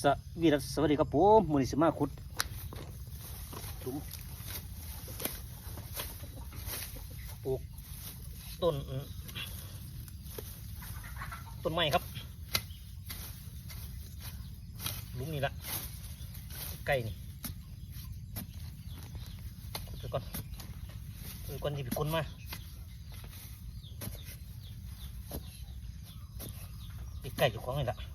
สวีรัสสวัสดีครับผมมือนี้สิมาขุดหลุมปลูกต้น ต้นไม้ครับลุมนี่ละใกล้นี่ขุดไปก่อนขุดก่อนที่เป็นคนมาใกล้อยู่ของนี่ละ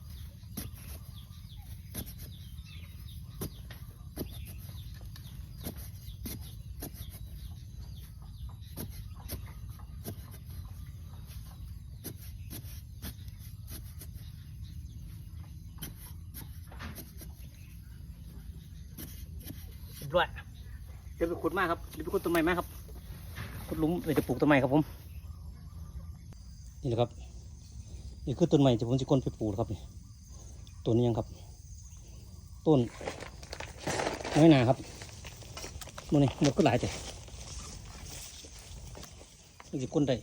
เรียบร้อยเดี๋ยวไปขุดมากครับ เดี๋ยวไปขุดต้นไม้มากครับขุดหลุมเดี๋ยวจะปลูกต้นไม้ครับผม นี่แหละครับ นี่คือต้นไม้ที่ผมจะก้นไปปลูกครับนี่ต้นนี้ยังครับ ต้นน้อยหนาครับมันนี่หมดก็หลายแต่มันจะก้นได้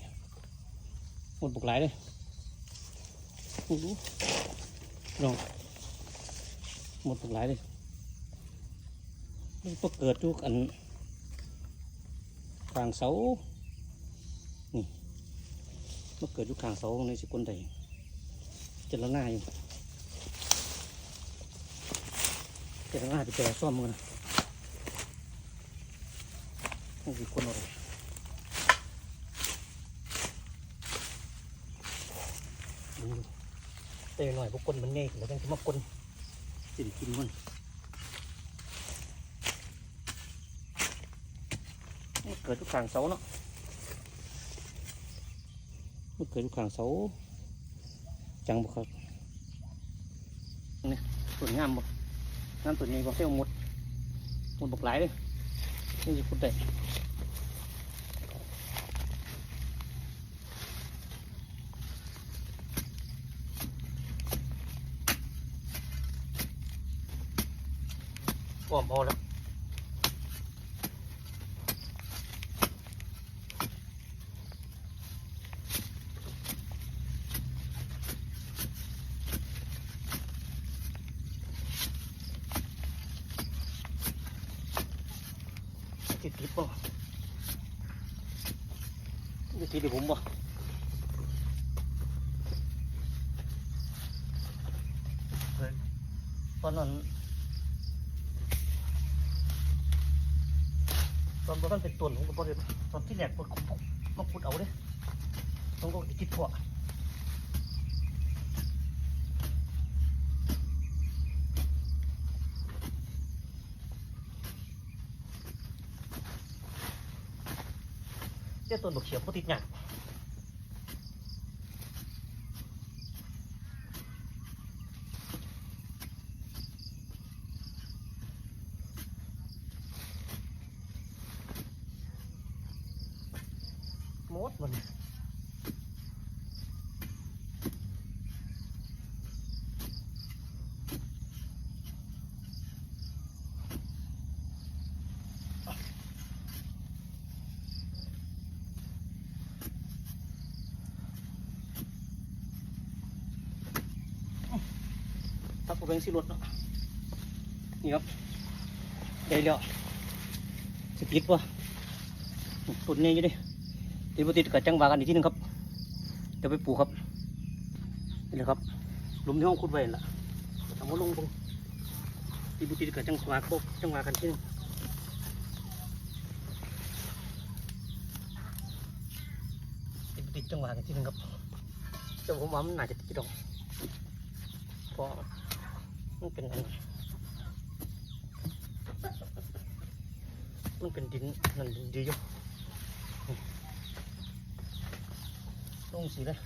หมดปลูกหลายเลยโอ้โหลองหมดปลูกหลายเลย มันก็เกิดทุกอันข้างเสา นี่มันเกิดทุกข้างเสาในสกุลใดเจรนาอยู่เจรนาไปเจอซ่อมมันนะนี่สิคนอะไรเตะหน่อยพวกคนมันเง่ายแล้วจังจะมากลสิได้กินมัน มันเกิดทุกขางเสาเนาะมันเกิดทุกขางเสาจังบ่ครับนี่สวยงามบ่งามตัวนี้บ่เที่ยวหมดหมดบกหลายเลยนี่จะพูดได้อ้อมพอแล้วติดติดป่ะติดติดผมป่ะตอนนั้นตอนตอนนั้นเป็นต้นผมก็บอกเลยตอนที่แรกผมมาขุดเอาเด้ผมก็ติดพวกเจ้าต้นบกเขียว พติดหยาหม ดมันถ้าผมเป็นสิรถเนาะนี่ครับได้แล้วสติดป่ะตุนเนี่ยอยู่ดิติดบ่ติดกับจังหวะกันอีกทีหนึงครับเดี๋ยวไปปลูกครับนี่แหละครับหลุมที่ห้องขุดไว้ละทำว่าลงตรงติดบ่ติดกับจังหวะโคกจังหวะกันทีหนึงติดบ่ติดจังหวะกันทีหนึงครับแต่ผมว่ามันน่าจะติดดอกพราะ มันเป็นอันมันเป็นดินนั่นดินดีอยู่ต้องสีเลย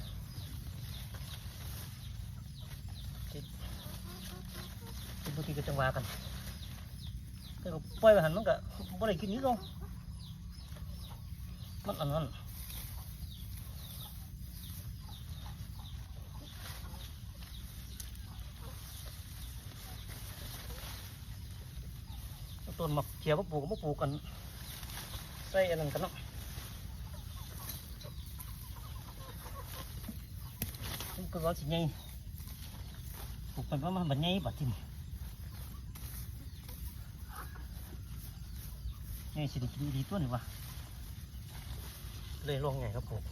ติดติดบางทีก็จังหวะกันแต่ก็ปล่อยไปหันมันก็บ่ได้กินนี้หรอกมันอันนั้น นมาเขียวมาปลูกมาปลูกกันใส่อะไรกันเนาะก็ร้อนสิไงปลูกมันว่ามันมันไงบัดทีน้ไงสิได้กินดีตัวหนึ่งวะเลยลองไงครับผม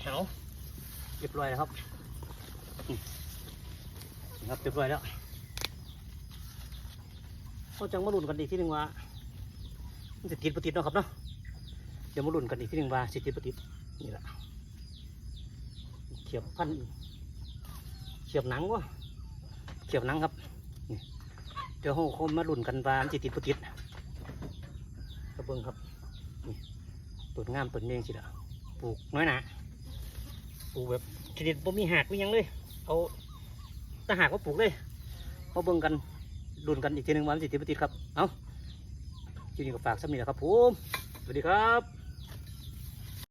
เอวเรียบร้อยแล้วครับครับเรียบร้อยแล้ว เขาจังมาลุ้นกันอีกทีหนึ่งว่ามันจะติดปติดเนาะครับเนาะเดี๋ยวมาลุ้นกันอีกทีหนึ่งว่าสิติดปติดนี่แหละเขียบพันเขียบหนังวะเขียบหนังครับนี่เดี๋ยวเขาคงมาลุ้นกันว่ามันจะติดปติดกระเบื้องครับนี่ต้นงามต้นเมงสิละปลูกน้อยหนาปลูกแบบชนิดบ่มีหักมีหยังเลยเอาแตะหากมาปลูกเลยมาเบิ่งกัน ดุนกันอีกทีหนึ่งวันสิติปติดครับ เอาคลิปนี้ก็ฝากสักนิดนะครับผม สวัสดีครับ